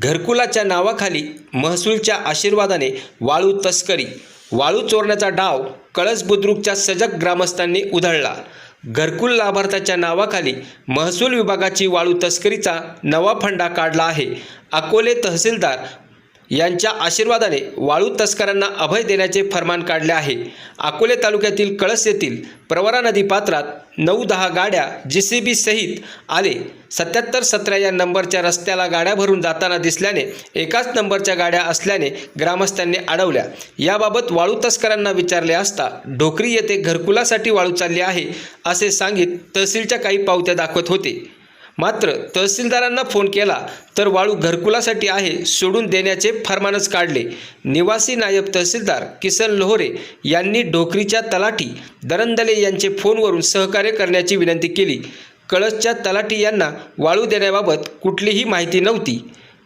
घरकुलाच्या नावाखाली महसूलच्या आशीर्वादाने वाळू तस्करी वाळू चोरण्याचा डाव कळस बुद्रुकच्या सजग ग्रामस्थांनी उधळला. घरकुल लाभार्थ्याच्या नावाखाली महसूल विभागाची वाळू तस्करीचा नवा फंडा काढला आहे. अकोले तहसीलदार यांच्या आशीर्वादाने वाळू तस्करांना अभय देण्याचे फरमान काढले आहे. अकोले तालुक्यातील कळस येथील प्रवरा नदी पात्रात नऊ दहा गाड्या जी सी बी सहित आले. सत्याहत्तर सतरा या नंबरच्या रस्त्याला गाड्या भरून जाताना दिसल्याने एकाच नंबरच्या गाड्या असल्याने ग्रामस्थांनी अडवल्या. याबाबत वाळू तस्करांना विचारले असता ढोकरी येथे घरकुलासाठी वाळू चालली आहे असे सांगित तहसीलच्या काही पावत्या दाखवत होते. मात्र तहसीलदारांना फोन केला तर वाळू घरकुलासाठी आहे सोडून देण्याचे फरमानच काढले. निवासी नायब तहसीलदार किसन लोहरे यांनी ढोकरीच्या तलाठी दरंदले यांचे फोनवरून सहकार्य करण्याची विनंती केली. कळसच्या तलाठी यांना वाळू देण्याबाबत कुठलीही माहिती नव्हती.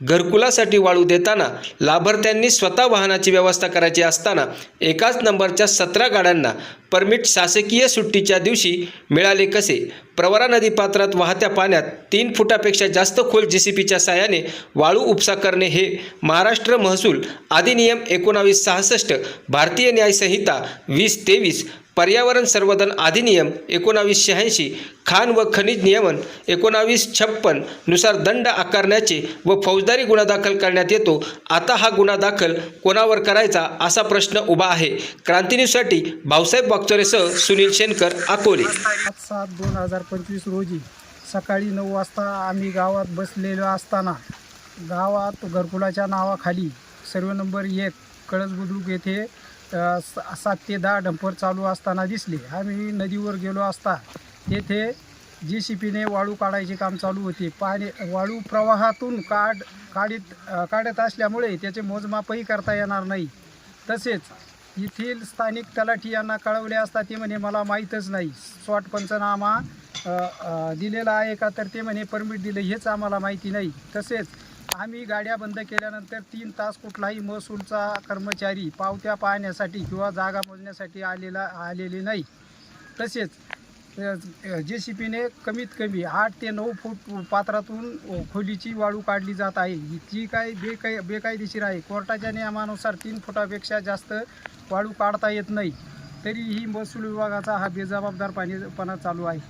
घरकुलासाठी वाळू देताना लाभार्थ्यांनी स्वतः वाहनाची व्यवस्था करायची असताना एकाच नंबरच्या सतरा गाड्यांना परमिट शासकीय सुट्टीच्या दिवशी मिळाले कसे? प्रवरा नदी पात्रात वाहत्या पाण्यात तीन फुटापेक्षा जास्त खोल जे सी पीच्या साहाय्याने वाळू उपसा करणे हे महाराष्ट्र महसूल अधिनियम एकोणावीस सहासष्ट भारतीय न्यायसंहिता वीस तेवीस पर्यावरण संवर्धन अधिनियम एकोणावीस शहाऐंशी खाण व खनिज नियमन एकोणावीस छप्पननुसार दंड आकारण्याचे व फौजदारी गुन्हा दाखल करण्यात येतो. आता हा गुन्हा दाखल कोणावर करायचा असा प्रश्न उभा आहे. क्रांतीन्यूजसाठी भाऊसाहेब बागचोरेसह सुनील शेनकर अकोले. सात सात दोन हजार पंचवीस रोजी सकाळी नऊ वाजता आम्ही गावात बसलेलो असताना गावात घरकुलाच्या नावाखाली सर्व नंबर एक कळस बुद्रुक येथे सात ते दहा डंपर चालू असताना दिसले. आम्ही नदीवर गेलो असता तेथे जी सी पीने वाळू काढायचे काम चालू होते. पाणी वाळू प्रवाहातून काढ काढीत काढत असल्यामुळे त्याचे मोजमापही करता येणार नाही. तसेच येथील स्थानिक तलाठी यांना कळवले असता ते म्हणे मला माहीतच नाही. स्वॉट पंचनामा दिलेला आहे का? तर ते म्हणे परमिट दिलं हेच आम्हाला माहिती नाही. तसेच आम्ही गाड्या बंद केल्यानंतर तीन तास कुठलाही महसूलचा कर्मचारी पावत्या पाहण्यासाठी किंवा जागा मोजण्यासाठी आलेला आलेले नाही. तसेच जे सी पीने कमीत कमी आठ ते नऊ फूट पात्रातून खोलीची वाळू काढली जात आहे. जी काय बेकाय बेकायदेशीर आहे. कोर्टाच्या नियमानुसार तीन फुटापेक्षा जास्त वाळू काढता येत नाही. तरीही महसूल विभागाचा हा बेजबाबदारपणा चालू आहे.